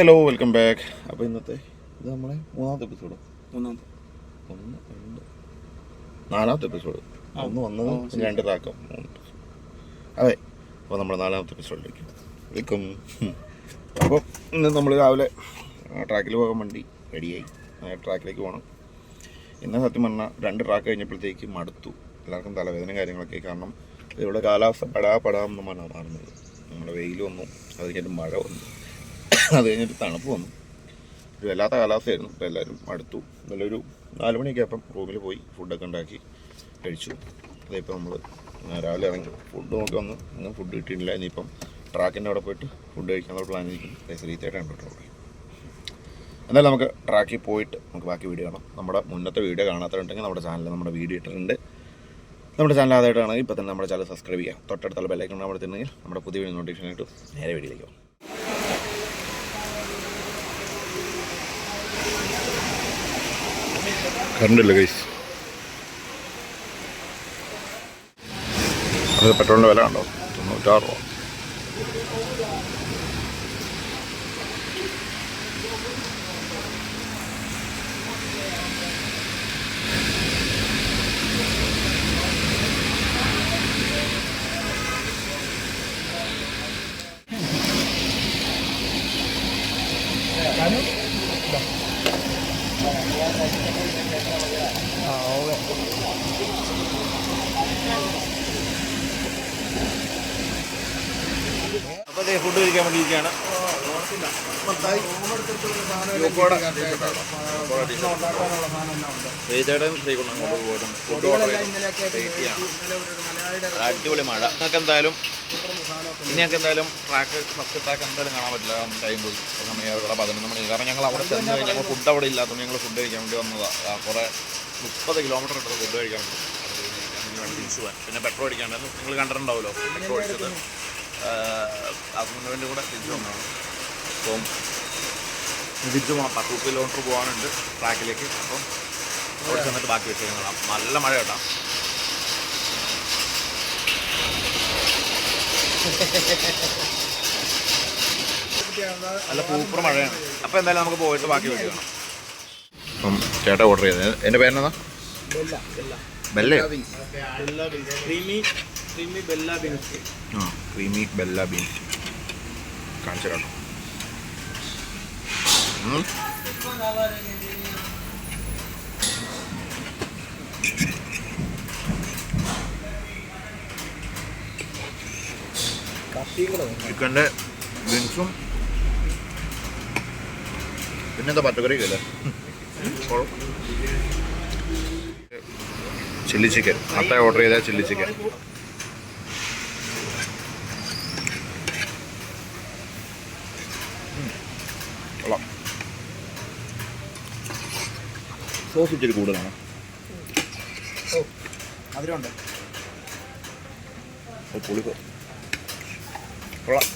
Hello welcome back അപ്പോൾ ഇന്നത്തെ ഇത് നമ്മളെ മൂന്നാമത്തെ എപ്പിസോഡ് മൂന്നാമത്തെ. ഒന്ന് രണ്ട്. നാലാമത്തെ എപ്പിസോഡ്. ഒന്ന് വന്നത് രണ്ട് താക്കം അതെ അപ്പോൾ നമ്മുടെ നാലാമത്തെ എപ്പിസോഡിലേക്ക് വെൽക്കം അപ്പോൾ ഇന്ന് നമ്മൾ രാവിലെ ട്രാക്കിൽ പോകാൻ വേണ്ടി റെഡിയായി ട്രാക്കിലേക്ക് പോകണം ഇന്ന് സത്യം പറഞ്ഞാൽ രണ്ട് ട്രാക്ക് കഴിഞ്ഞപ്പോഴത്തേക്ക് മടുത്തു. എല്ലാവർക്കും തലവേദന കാര്യങ്ങളൊക്കെ കാരണം ഇവിടെ കാലാവസ്ഥ പടാ എന്ന് പറഞ്ഞാൽ മാറുന്നത് നമ്മുടെ വെയിൽ വന്നു അത് കഴിഞ്ഞിട്ട് മഴ വന്നു. അത് കഴിഞ്ഞിട്ട് തണുപ്പ് വന്നു. ഒരു വല്ലാത്ത കാലാവസ്ഥയായിരുന്നു. അപ്പോൾ എല്ലാവരും അടുത്തു. നല്ലൊരു നാല് മണിയൊക്കെ അപ്പം റൂമിൽ പോയി ഫുഡൊക്കെ ഉണ്ടാക്കി കഴിച്ചു. അതിപ്പോൾ നമ്മൾ രാവിലെ ഇറങ്ങി ഫുഡ് നോക്കി വന്ന്. ഇന്നും ഫുഡ് കിട്ടിയിട്ടില്ല. ഇനിയിപ്പം ട്രാക്കിന്റെ അവിടെ പോയിട്ട് ഫുഡ് കഴിക്കാനുള്ള പ്ലാൻ ഇരിക്കും ശ്രീത്തേട്ടാണ് കേട്ടോ എന്തായാലും നമുക്ക് ട്രാക്കിൽ പോയിട്ട് നമുക്ക് ബാക്കി വീഡിയോ കാണാം. നമ്മുടെ മുന്നത്തെ വീഡിയോ കാണാത്തതുണ്ടെങ്കിൽ നമ്മുടെ ചാനലിൽ നമ്മുടെ വീഡിയോ ഇട്ടിട്ടുണ്ട്. നമ്മുടെ ചാനൽ ആദ്യമായിട്ടാണെങ്കിൽ ഇപ്പോൾ തന്നെ നമ്മുടെ ചാനൽ സബ്സ്ക്രൈബ് ചെയ്യുക. തൊട്ടടുത്തുള്ള ബെല്ലൈക്കൺ നമ്മൾ തിന്നെങ്കിൽ നമ്മുടെ പുതിയ വീഡിയോ നോട്ടിഫിക്കേഷൻ ആയിട്ട് നേരെ വീഡിയോയിലേക്ക് കറണ്ടില്ല ഗൈസ്. അത് പെട്രോളിന്റെ വില ഉണ്ടോ തൊണ്ണൂറ്റാറ് രൂപ. അതേ ഫുഡ് കഴിക്കാൻ വേണ്ടിയിരിക്കുകയാണ്. ശ്രീചേട്ടൻ ശ്രീകുണ്ണം അങ്ങോട്ട് പോയിട്ടും ഫുഡ് ഓർഡർ ചെയ്തു. അടിപൊളി മഴ. നിങ്ങൾക്ക് എന്തായാലും ഇനി ഞങ്ങൾക്ക് എന്തായാലും ട്രാക്ക് ഫസ്റ്റ് ട്രാക്ക് എന്തായാലും കാണാൻ പറ്റില്ല. ടൈം പോയി. സമയം ഇവിടെ പതിനൊന്ന് മണി. കാരണം ഞങ്ങൾ അവിടെ ചെന്ന് കഴിഞ്ഞാൽ ഫുഡ് അവിടെ ഇല്ലാത്തതുകൊണ്ട് ഞങ്ങൾ ഫുഡ് കഴിക്കാൻ വേണ്ടി വന്നതാണ് കുറേ മുപ്പത് കിലോമീറ്റർ ഉണ്ട് ഫുഡ് കഴിക്കാൻ വേണ്ടി. തിരിച്ചു പോകാൻ പിന്നെ പെട്രോൾ അടിക്കാണ്ടായിരുന്നു. നിങ്ങൾ കണ്ടിട്ടുണ്ടാവുമല്ലോ. പെട്രോൾ അടിച്ചത്. അതിന് വേണ്ടി കൂടെ തിരിച്ചു വന്നതാണ്. അപ്പം തിരിച്ചു പോകണം പത്ത് മുപ്പത് കിലോമീറ്റർ പോകാനുണ്ട് ട്രാക്കിലേക്ക്. അപ്പം അവിടെ ചെന്നിട്ട് ബാക്കി വിഷയം കാണാം. നല്ല മഴ കേട്ടോ. നല്ല സൂപ്പർ മഴയാണ്. അപ്പം എന്തായാലും നമുക്ക് പോയിട്ട് ബാക്കി വിഷയം കാണാം. അപ്പം ചേട്ടാ ഓർഡർ ചെയ്തത്. എന്റെ പേരെന്നാ ബെല്ലേ ക്രീമി ക്രീമി ബെല്ല ബീൻസ് ആ ക്രീമി ബെല്ല ബീൻസ് കാണിച്ചു ഉം. ചിക്കന്റെ ബീൻസും പിന്നെന്താ പച്ചക്കറിയൊക്കെ അല്ലേ ചില്ലി ചിക്കൻ. അത്ത ഓർഡർ ചെയ്ത ചില്ലി ചിക്കൻ. സോസ് ഇച്ചിരി കൂടുതലാണ്? കൊള്ളാം.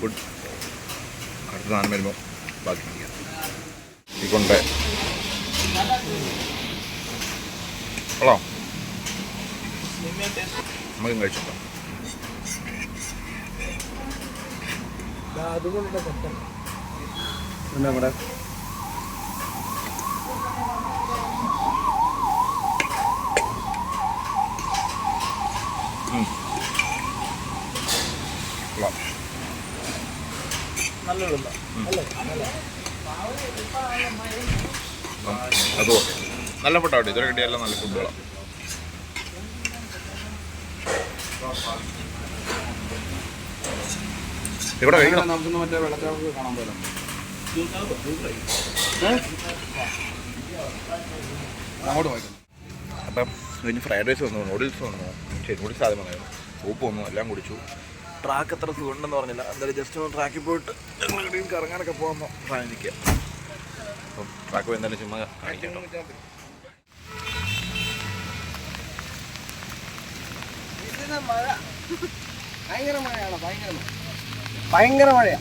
ഗുഡ്. അടുത്ത സാധനം വരുമ്പോൾ ബാക്കി ചെയ്യാം ഈ കൊണ്ട്. കൊള്ളാം. നമുക്കും നമ്മുടെ കൊള്ളാം നല്ല അപ്പം അതും ഓക്കെ. നല്ല ഫുഡാണ് ഇതുവരെ കിട്ടിയല്ല നല്ല ഫുഡുകളാണ് ഇവിടെ കഴിക്കണം. നമുക്ക് മറ്റേ വെള്ളച്ചാട്ടം കാണാൻ പോലും അങ്ങോട്ട് പോയിക്കുന്നു അപ്പം ഇനി ഫ്രൈഡ് റൈസ് വന്നു നൂഡിൽസ് വന്നു. ശരി നൂഡിൽസ് ആദ്യം വന്നായിരുന്നു സൂപ്പ് വന്നു എല്ലാം കുടിച്ചു. ട്രാക്ക് എത്ര സുഖമുണ്ടെന്ന് പറഞ്ഞില്ല. എന്തായാലും ജസ്റ്റ് ഒന്ന് ട്രാക്കിൽ പോയിട്ട് ഞങ്ങൾ ഇവിടെയും കറങ്ങാനൊക്കെ പോകാൻ പ്രാണിക്കുക അപ്പം ട്രാക്ക് പോയി എന്തായാലും ചുമ്മാ മഴ. ഭയങ്കര മഴയാണ് ഭയങ്കര മഴ. ഭയങ്കര മഴയാ.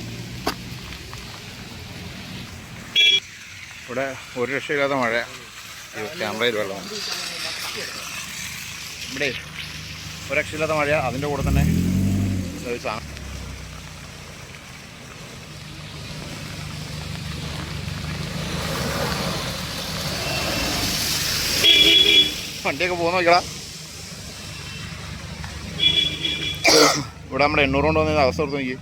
ഇവിടെ ഒരു രക്ഷയില്ലാത്ത മഴ. ക്യാമറയിൽ വെള്ളമാണ് ഇവിടെ ഒരു രക്ഷയില്ലാത്ത മഴ അതിന്റെ കൂടെ തന്നെ കിട്ടുന്ന ഒരു സാധനം വണ്ടിയൊക്കെ പോകുന്ന നോക്കടാ ഇവിടെ നമ്മുടെ എണ്ണൂറ് കൊണ്ട് വന്ന അവസ്ഥ ഓർത്ത് നോക്കി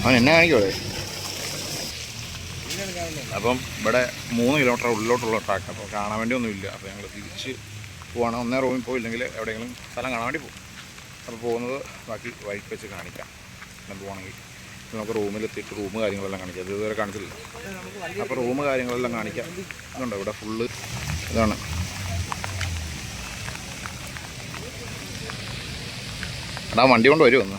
അവൻ എന്നെ കാണിക്കോളേ അപ്പം ഇവിടെ മൂന്ന് കിലോമീറ്റർ ഉള്ളിലോട്ടുള്ള ട്രാക്ക് അപ്പോൾ കാണാൻ വേണ്ടി ഒന്നുമില്ല അപ്പോൾ ഞങ്ങൾ തിരിച്ച് പോകണം ഒന്നേ റൂമിൽ പോയില്ലെങ്കിൽ എവിടെയെങ്കിലും സ്ഥലം കാണാൻ വേണ്ടി പോകും. അപ്പോൾ പോകുന്നത് ബാക്കി വഴിക്ക് വെച്ച് കാണിക്കാം. നമ്മൾ പോകണമെങ്കിൽ നമുക്ക് റൂമിലെത്തിയിട്ട് റൂം കാര്യങ്ങളെല്ലാം കാണിക്കാം. ഇത് ഇതുവരെ കാണിച്ചില്ല അപ്പോൾ റൂം കാര്യങ്ങളെല്ലാം കാണിക്കാം. ഇതുണ്ട്? ഇവിടെ ഫുള്ള് ഇതാണ്. എടാ വണ്ടി കൊണ്ട് വരുമോ ഒന്ന്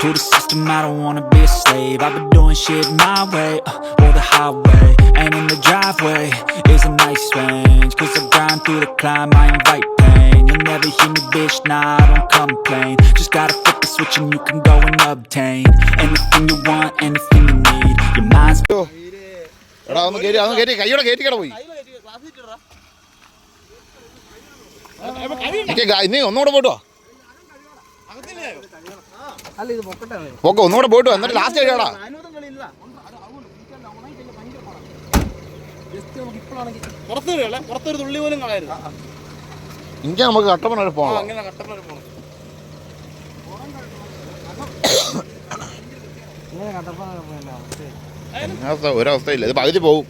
To the system, I don't wanna be a slave. I've been doing shit my way, uh, or the highway. And in the driveway is a nice range. Cause I grind through the climb, I invite pain. You'll never hear me, bitch, nah, I don't complain. Just gotta flip the switch and you can go and obtain anything you want, anything you need. Your mind's എടാ ഒന്ന് കയറ്റി അതൊന്ന് കയറ്റി കൈയോടെ കയറ്റി കിട പോയി എനിക്ക് ഗാ- നീ ഒന്നുകൂടെ പൊക്കട്ടെ പോക്കെ ഒന്നുകൂടെ പോയിട്ട് എന്നിട്ട് ലാസ്റ്റ് കഴിയാടാ ഇങ്ങനെ നമുക്ക് കട്ടപ്പന വരെ പോകണം. ഒരവസ്ഥയില്ല. ഇത് പകുതി പോവും.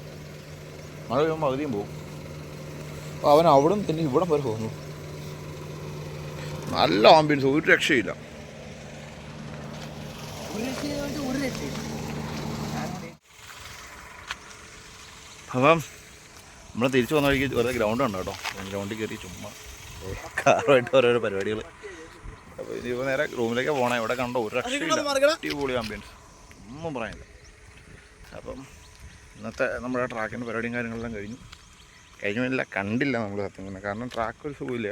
മഴ പെയ്യുമ്പോൾ പകുതിയും പോവും. അപ്പോൾ അവൻ അവിടെ തന്നെ ഇവിടെ വരെ പോകുന്നു. നല്ല ആംബിയൻസ് ഒരു രക്ഷയില്ല ഒരു രക്ഷ ഒരു രക്ഷ അപ്പം നമ്മൾ തിരിച്ചു വന്ന വഴിക്ക് വെറുതെ ഗ്രൗണ്ട് ഉണ്ട് കേട്ടോ. ഗ്രൗണ്ടിൽ കയറി ചുമ്മാ കാറുമായിട്ട് ഓരോരോ പരിപാടികൾ അപ്പോൾ ഇനിയിപ്പോൾ നേരെ റൂമിലേക്ക് പോകണം ഇവിടെ കണ്ടോ ഒരു രക്ഷയില്ല. അടിപൊളി ആംബിയൻസ് ഒന്നും പറയാനില്ല. അപ്പം ഇന്നത്തെ നമ്മുടെ ട്രാക്കിന്റെ പരിപാടിയും കാര്യങ്ങളെല്ലാം കഴിഞ്ഞു. കഴിഞ്ഞില്ല കണ്ടില്ല നമ്മൾ സത്യം പറഞ്ഞാൽ കാരണം ട്രാക്ക് ഒരു സുഖമില്ല.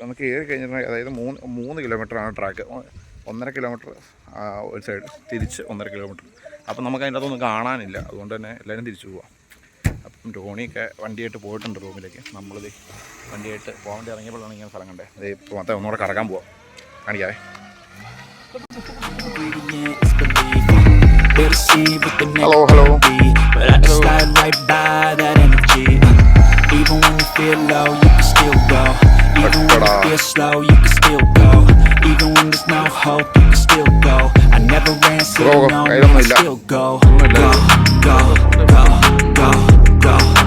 നമുക്ക് കയറി കഴിഞ്ഞിട്ടുണ്ടെങ്കിൽ അതായത് മൂന്ന് മൂന്ന് കിലോമീറ്ററാണ് ട്രാക്ക്. ഒന്നര കിലോമീറ്റർ ഒരു സൈഡ് തിരിച്ച് ഒന്നര കിലോമീറ്റർ. അപ്പം നമുക്ക് അതിന്റെ അതൊന്നും കാണാനില്ല. അതുകൊണ്ട് തന്നെ എല്ലാവരും തിരിച്ചു പോവാം. അപ്പം ധോണിയൊക്കെ വണ്ടിയായിട്ട് പോയിട്ടുണ്ട് റൂമിലേക്ക്. നമ്മളിത് വണ്ടിയായിട്ട് പോകാൻ വേണ്ടി ഇറങ്ങിയപ്പോഴാണ് ഇങ്ങനെ സ്ഥലം കണ്ടേ. അതേ ഇപ്പോൾ മൊത്തം ഒന്നുകൂടെ കറക്കാൻ പോവാം. കാണിക്കാവേ. Hello hello. Even when you feel low, you can still go. Even when you feel slow, you can still go. Even when there's no hope, you can still go. I never ran, said no, I still go. Go, go, go, go, go.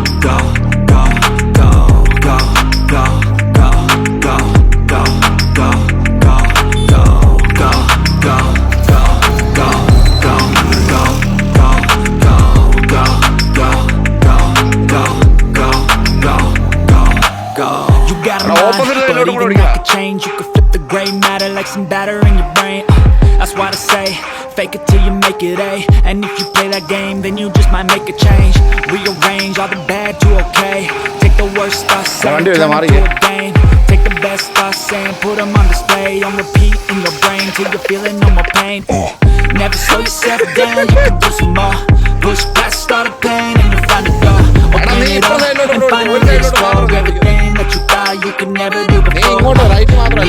change You can flip the grey matter like some batter in your brain. Uh, that's why I say, fake it till you make it A And if you play that game, then you just might make a change. Rearrange all the bad to okay. Take the worst thoughts and turn it to a game. Take the best thoughts and put them on display. On repeat in your brain till you're feeling no more pain. Uh. Never slow yourself down, you can do some more. Push past all the pain and you find a door. Open it up and finally explore Everything that you thought you could never do അങ്ങോട്ട് right മാത്രം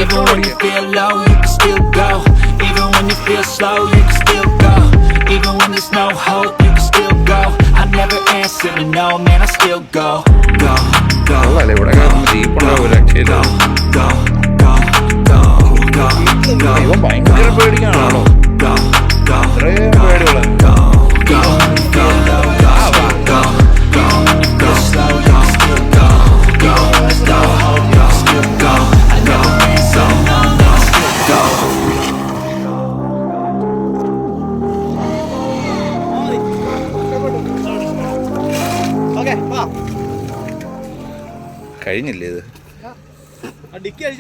അല്ലേ ഇവിടെ jeep ഉണ്ടാവൂല ഇവൻ ഭയങ്കര പേടിക്കാണോ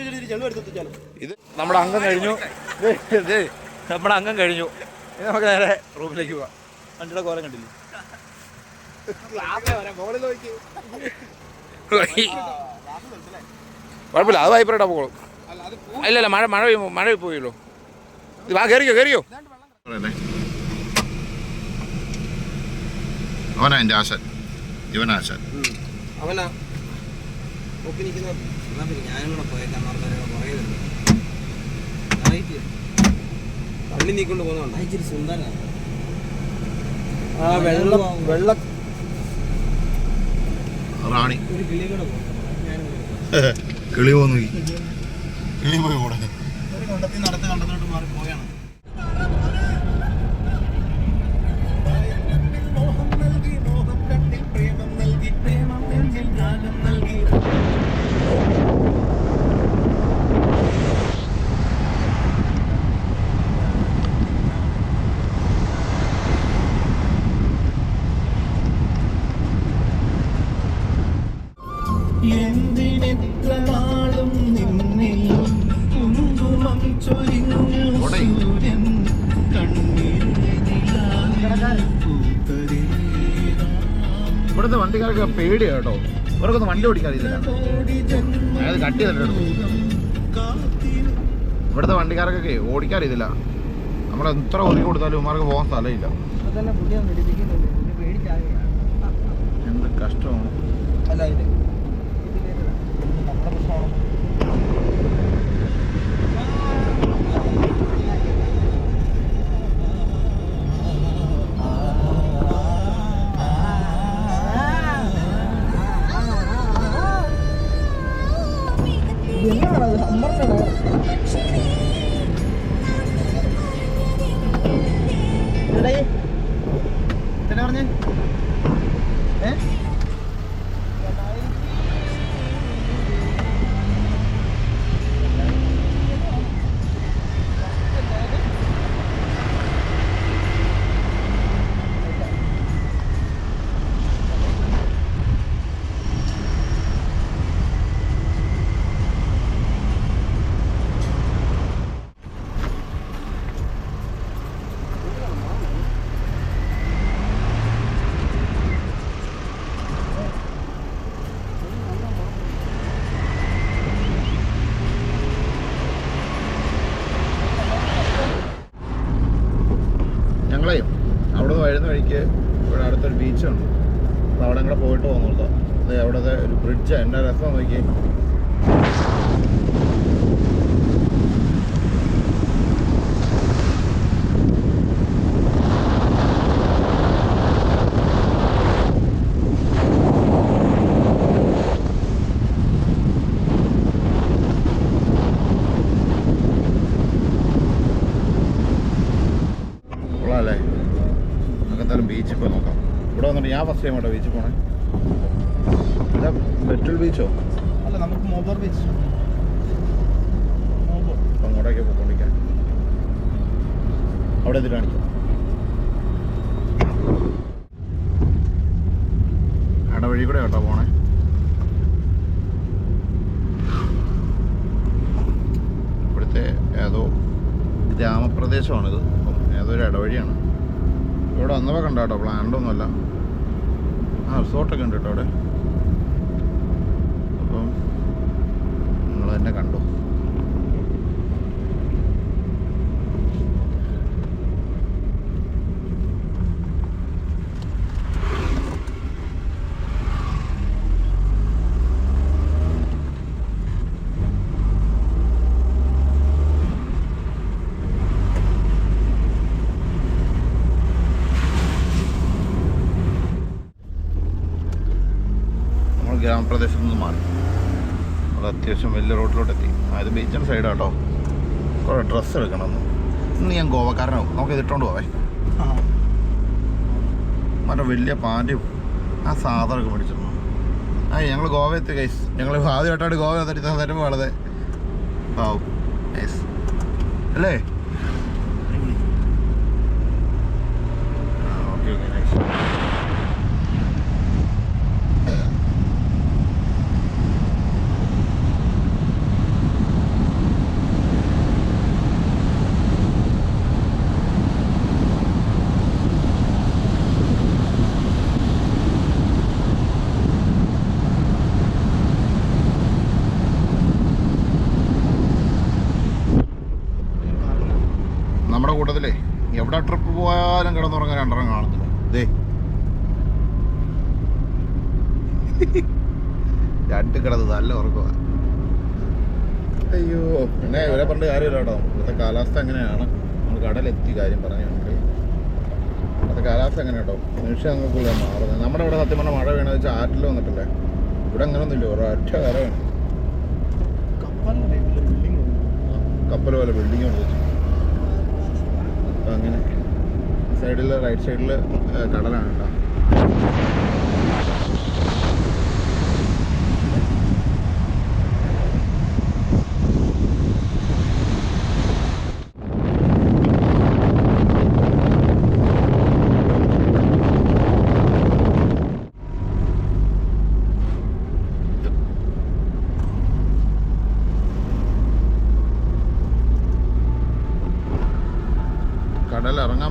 ഇത് നമ്മുടെ അംഗം കഴിഞ്ഞു. ഇത് നമ്മുടെ അംഗം കഴിഞ്ഞു. ഇനി നമുക്ക് നേരെ റൂമിലേക്ക് പോവാം. വണ്ടിയുടെ കോലം കണ്ടില്ലേ? കുഴപ്പമില്ല അത് വൈപ്പറേട്ടാ പോകോളും ഇല്ല ഇല്ല മഴ മഴ പെയ്യുമോ മഴ പോയല്ലോ ഇത് വാ കയറിയോ കയറിയോ അവനാ എന്റെ ആശാൻ. ഇവനാശാൻ അവനാ. നോക്കി എന്നാ പിന്നെ ഞാനും കൂടെ പോയേക്കാൻ പറഞ്ഞാൽ പുറകെ തള്ളി നീക്കൊണ്ട് പോകുന്നുണ്ട് ഇച്ചിരി സുന്ദരനാണ് ആ വെള്ള വെള്ള റാണി. ഒരു കിളി കൂടെ പോകും കിളി പോന്നു കിളി പോയി കൂടെ ഒരു കൊണ്ടത്തിൽ നടത്ത് കണ്ടത്തോട്ട് മാറി പോയാണ്. ഇവിടുത്തെ വണ്ടിക്കാർക്ക് പേടിയാ കേട്ടോ. ഇവർക്കൊന്നും വണ്ടി ഓടിക്കാൻ അറിയത്തില്ല അതായത് കട്ടി ചെയ്തിട്ട് എടുത്തു ഇവിടുത്തെ വണ്ടിക്കാർക്കൊക്കെ ഓടിക്കാൻ നമ്മളെ നമ്മൾ എത്ര ഒതുക്കി കൊടുത്താലും ഇവന്മാർക്ക് പോകാൻ സ്ഥലമില്ല. എന്ത് കഷ്ടമാണ്. അല്ല ഇത് നമ്മുടെ പ്രശ്നമാണ് എന്നാ വഴിക്ക് ഇവിടെ അടുത്തൊരു ബീച്ചുണ്ട്. അപ്പോൾ അവിടെ കൂടെ പോയിട്ട് പോകുന്നുള്ളൂ അത് അവിടുത്തെ ഒരു ബ്രിഡ്ജ് എന്റെ രസം നോക്കി കൊള്ളാമല്ലേ നമുക്ക് എന്തായാലും ബീച്ചിൽ പോയി നോക്കാം ഇവിടെ വന്നിട്ട് ഞാൻ ഫസ്റ്റ് ടൈം ബീച്ചിൽ പോണേ. അല്ല പെട്രോൾ ബീച്ചോ അല്ല നമുക്ക് മോബോർ ബീച്ച് മോബോർ അപ്പം അങ്ങോട്ടേക്ക് പോയിക്കൊണ്ടിരിക്കാൻ അവിടെ എന്തിട്ട് കാണിക്കും ഇടവഴി കൂടെ കേട്ടോ പോണേ. ഇവിടുത്തെ ഏതോ ഗ്രാമപ്രദേശമാണിത്. അപ്പം ഏതോ ഒരു ഇടവഴിയാണ്. ഇവിടെ വന്നപ്പോൾ കണ്ടോ കേട്ടോ പ്ലാൻഡ് ഒന്നുമല്ല. ആ റിസോർട്ടൊക്കെ ഉണ്ട് കേട്ടോ അവിടെ. അപ്പം നിങ്ങൾ തന്നെ കണ്ടു നമ്മൾ ഗ്രാമപ്രദേശത്ത് നിന്ന് മാറി. നമ്മൾ അത്യാവശ്യം വലിയ റോഡിലോട്ട് എത്തി അത് ബീച്ചിന്റെ സൈഡാട്ടോ കുറേ ഡ്രസ്സ് എടുക്കണം ഇന്ന് ഞാൻ ഗോവക്കാരനാവും. നമുക്ക് ഇതിട്ടോണ്ട് പോവേ. മറ്റേ വലിയ പാന്റും ആ സാധനമൊക്കെ മേടിച്ചിരുന്നു ആ ഞങ്ങൾ ഗോവ എത്തി കൈസ് ഞങ്ങൾ ആദ്യമായിട്ടാണ് ഗോവ തരുന്ന തരുമ്പോൾ വളരെ പാവും നൈസ് അല്ലേ? ഓക്കെ ഓക്കെ നൈസ് എവിടെ ട്രിപ്പ് പോയാലും കിടന്നുറങ്ങാൻ രണ്ടെണ്ണം കാണത്തില്ല ദേ. രണ്ട് കിടന്ന് നല്ല ഉറക്കുക അയ്യോ പിന്നെ ഇവരെ പണ്ട് കാര്യമില്ല കേട്ടോ. ഇവിടുത്തെ കാലാവസ്ഥ എങ്ങനെയാണ്? നമ്മൾ കടലെത്തി കാര്യം പറഞ്ഞുകൊണ്ട് ഇവിടുത്തെ കാലാവസ്ഥ എങ്ങനെ കേട്ടോ നിമിഷം അങ്ങൾക്കുള്ള മാറുന്നത്. നമ്മുടെ ഇവിടെ സത്യം പറഞ്ഞാൽ മഴ വീണത് വെച്ചാൽ ആറ്റിൽ വന്നിട്ടില്ലേ? ഇവിടെ അങ്ങനെ ഒന്നുമില്ല ഒരു ഒറ്റ കര വേണം. കപ്പലിന്റെ ബിൽഡിങ് കപ്പൽ പോലെ ബിൽഡിംഗ് അങ്ങനെ. സൈഡിൽ റൈറ്റ് സൈഡിൽ കടലാണ് കേട്ടോ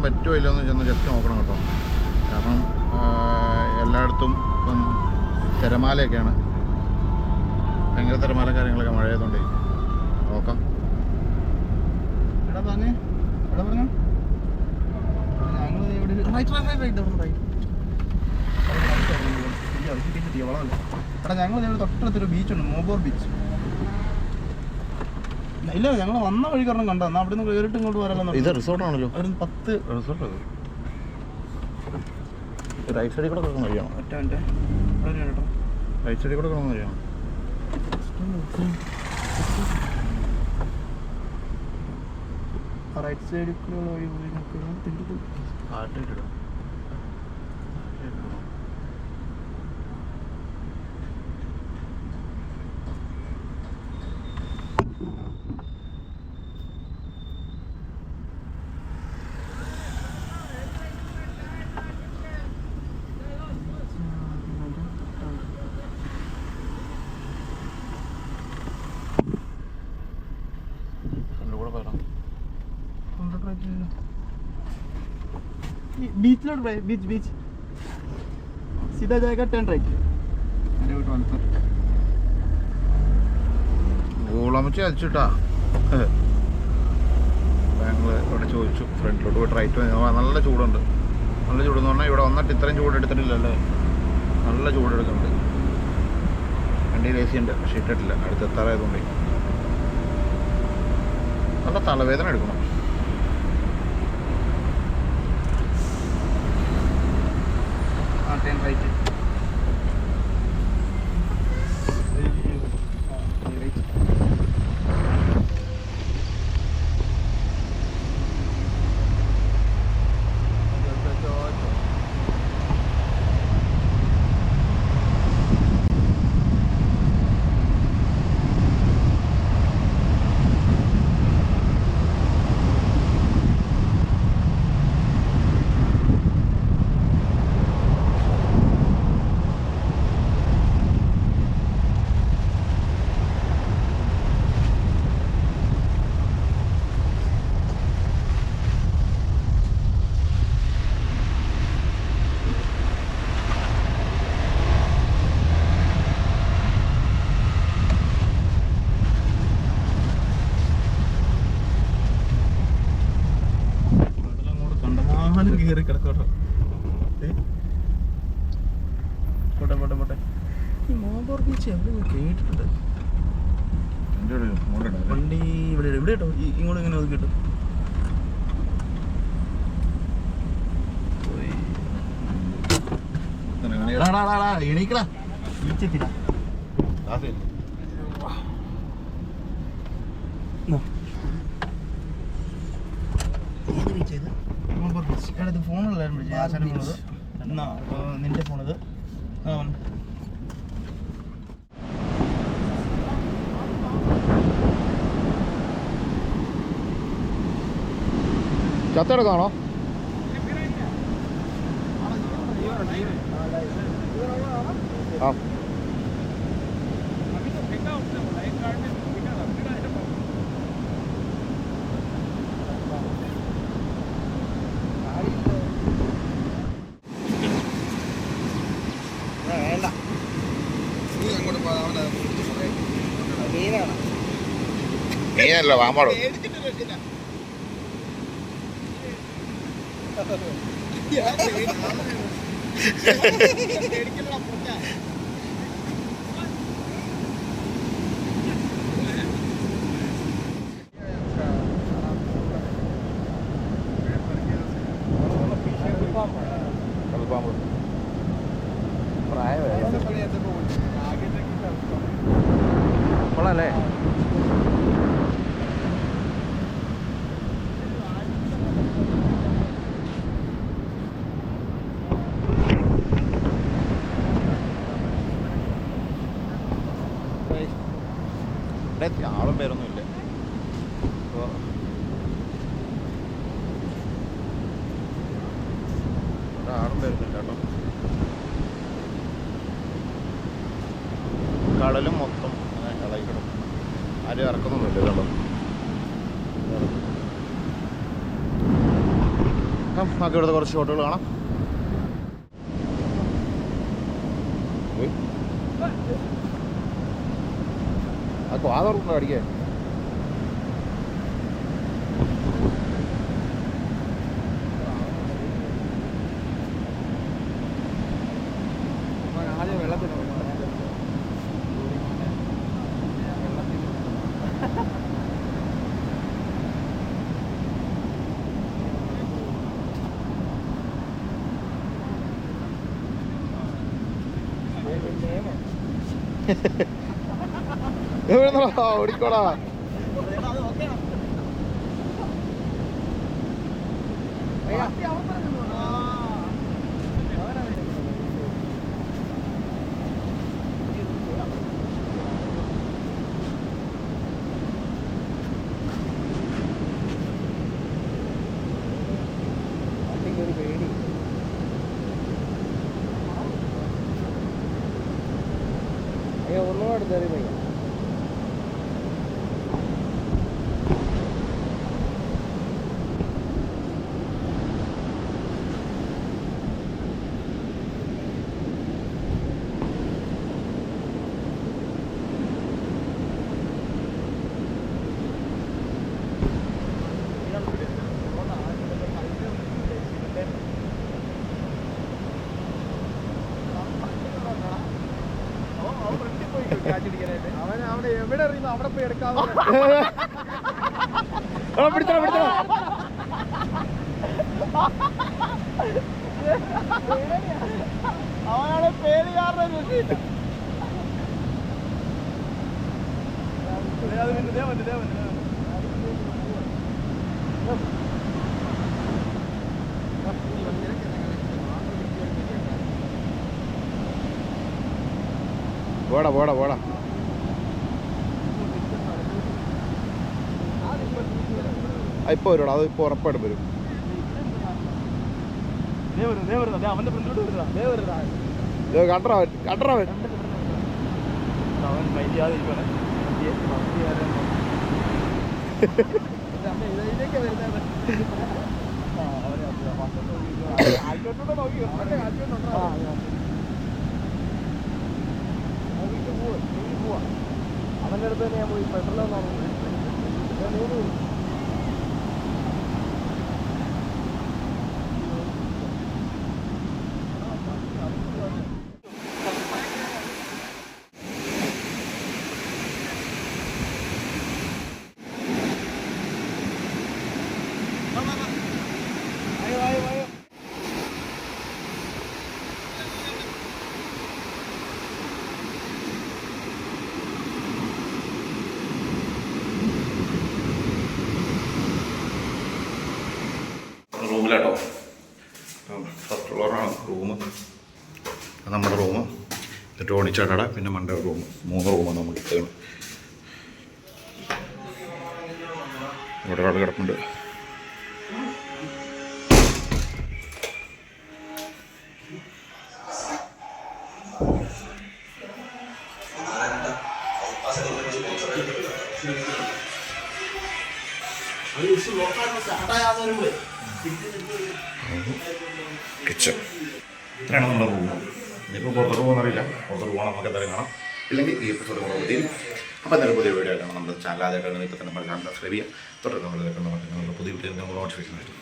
പറ്റുമോ ഇല്ലയോ എന്ന് ചെന്ന് ജസ്റ്റ് നോക്കണം കേട്ടോ. കാരണം എല്ലായിടത്തും ഇപ്പം തിരമാലയൊക്കെയാണ്. ഭയങ്കര തിരമാല കാര്യങ്ങളൊക്കെ മഴ ആയതുകൊണ്ട്. നോക്കാം. എടാ എടാ ഞങ്ങൾ ഇവിടെ തൊട്ടടുത്തൊരു ബീച്ചുണ്ട് മോബോർ ബീച്ച് ഇല്ല ഞങ്ങൾ വന്ന വഴി കാരണം കണ്ടോ എന്നാ അവിടെ നിന്ന് കയറിട്ട് ഇങ്ങോട്ട് വരാലോ ഇത് റിസോർട്ടാണല്ലോ ഒരു പത്ത് റിസോർട്ട് റൈറ്റ് സൈഡിൽ കൂടെ കിടക്കുന്ന വഴിയാണോ? ഒറ്റ മിനിറ്റ്. റൈറ്റ് സൈഡിൽ കൂടെ കിടക്കുന്ന വഴിയാണോ? റൈറ്റ് സൈഡിൽ കൂടെ വഴി പോയി നോക്കിയാൽ തിരിച്ചു ആട്ടിട്ടിടും കൂടെ പോരാം ബീച്ചിലോട്ട് ബീച്ച് ബീച്ച് സീതാ ജാഗ ടേൺ റൈറ്റ് ഗോളമച്ച് അയച്ചിട്ടാ ഞങ്ങൾ ഇവിടെ ചോദിച്ചു ഫ്രണ്ടിലോട്ട് പോയിട്ട് റൈറ്റ് നല്ല ചൂടുണ്ട്. നല്ല ചൂടെന്ന് പറഞ്ഞാൽ ഇവിടെ വന്നിട്ട് ഇത്രയും ചൂട് എടുത്തിട്ടില്ലല്ലേ നല്ല ചൂട് എടുക്കുന്നുണ്ട്. വണ്ടിയിൽ എ സി ഉണ്ട് പക്ഷേ ഇട്ടിട്ടില്ല. അടുത്ത് എത്താറായതുകൊണ്ട്. നല്ല തലവേദന എടുക്കണം. left and right ബീച്ച് എവിടെ കേട്ടിട്ടുണ്ട്. വണ്ടി ഇവിടെ ഇവിടെ കേട്ടോ ഇങ്ങോട്ട് ഇങ്ങനെ ഒതുക്കി കിട്ടും എണീക്കടാ. ഏത് നിന്റെ ഇത്. മോബോർ ബീച്ച് എടാ ഇത് ഫോണിലായിരുന്നു വിളിച്ചത് ആശാന്റെ ഫോണത് എന്നാ അപ്പൊ നിന്റെ ഫോണത് ആ വന്നു. ചത്തെടുക്കാണോ ആ നീ പോ, കൊള്ളാല്ലേ ഇവിടെ ആളും പേരൊന്നും ഇല്ല അപ്പോൾ ഇവിടെ ആളും പേരൊന്നുമില്ല കേട്ടോ കടലും മൊത്തം അങ്ങനെ ഇളകി കിടക്കും ആരും ഇറക്കുന്നൊന്നുമില്ല കേട്ടോ അപ്പം നമുക്ക് ഇവിടുത്തെ കുറച്ച് ഷോട്ടുകൾ കാണാം ആ ക്വാ തുറക്കണ്ടോ ഓടിക്കോടാ? അയ്യോ ഒന്നും എടുത്തേറി പയ്യ അവൻ അവിടെ എവിടെ എറിയുന്നു അവിടെ പോയി എടുക്കാതെ പിടിച്ചോ പിടിച്ചോ അവനാണ് പേര് കാരണം രക്ഷയില്ല പോടാ പോടാ പോടാ ഇപ്പൊ വരുവാടാ അത് ഇപ്പൊ ഉറപ്പായിട്ടും വരും അവന്റെ ഫ്രണ്ടിലോട്ട് വരുന്നതാ ദേ വരുന്നതാ അത് കട്ടറവൻ ഉറപ്പായിട്ട് വരും. ഇതിലേക്ക് വരുന്നത്? അവന്റെ അടുത്ത് തന്നെ ഞാൻ പോയി പെട്രോൾ റൂമിലാട്ടോ ഫസ്റ്റ് ഫ്ലോറാണ് റൂം നമ്മുടെ റൂം ടോണി ചേട്ടയുടെ പിന്നെ മണ്ട റൂം മൂന്ന് റൂമാണ് നമ്മൾ ഇട്ടത് ഇവിടെ ഒരാൾ കിടപ്പുണ്ട്. കിച്ചൺ ഇത്രയാണ് നമ്മുടെ റൂം. ഇനിയിപ്പോൾ പുറത്തോട്ട് റൂമെന്ന് അറിയില്ല പോകണം നമുക്ക് എന്തായാലും കാണാം. ഇല്ലെങ്കിൽ ഈ എപ്പിസോഡ് കൂടെ പുതിയ അപ്പോൾ എന്തായാലും പുതിയ വീഡിയോ കാണാം നമ്മുടെ ചാനൽ ആദ്യമായിട്ടാണ് ഇപ്പോൾ തന്നെ നമ്മൾ ചാനൽ സബ്സ്ക്രൈബ് ചെയ്യാം തുടർന്ന് നമ്മൾ കേൾക്കുന്ന പുതിയ വീഡിയോ നമ്മൾ നോട്ടിഫിക്കേഷൻ വരും.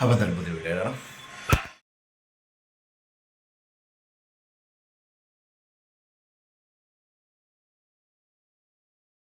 അപ്പോൾ എന്തായാലും പുതിയ വീഡിയോ കാണാം.